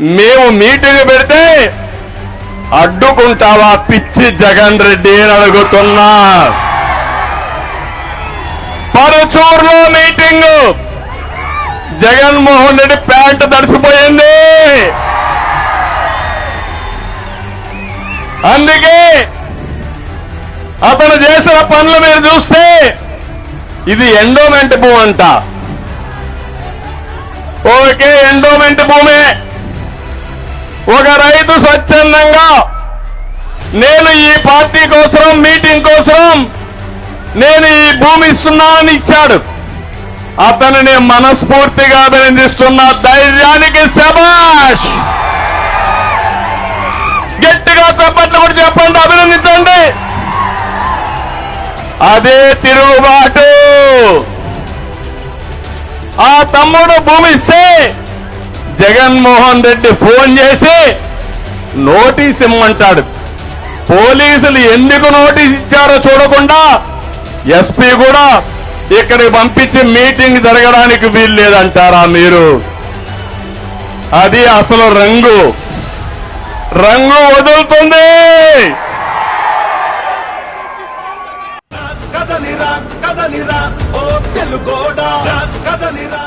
మేము మీటింగ్ పెడితే అడ్డుకుంటావా పిచ్చి జగన్ రెడ్డి అని అడుగుతున్నా. పరుచూరులో మీటింగ్. జగన్మోహన్ రెడ్డి ప్యాంటు తడిసిపోయింది. అందుకే అతను చేసిన పనులు మీరు చూస్తే ఇది ఎండోమెంట్ భూమి అంట. ఓకే ఎండోమెంట్ భూమే. ఒక రైతు స్వచ్ఛందంగా నేను ఈ పార్టీ కోసం మీటింగ్ కోసం నేను ఈ భూమి ఇస్తున్నానని ఇచ్చాడు. అతనిని మనస్ఫూర్తిగా అభినందిస్తున్న ధైర్యానికి శబాష్ గట్టిగా చప్పట్లు కూడా చెప్పండి అభినందించండి! అదే తిరుగుబాటు! ఆ తమ్ముడు భూమి ఇస్తే జగన్మోహన్ రెడ్డి ఫోన్ చేసి నోటీస్ ఇమ్మంటాడు. పోలీసులు ఎందుకు నోటీస్ ఇచ్చారో చూడకుండా ఎస్పీ కూడా ఇక్కడికి పంపించి మీటింగ్ జరగడానికి వీలు లేదంటారా మీరు? అది అసలు రంగు. రంగు వదులుతుంది. కదలిరా కదలిరా ఓ తెలుగోడా. కదలిరా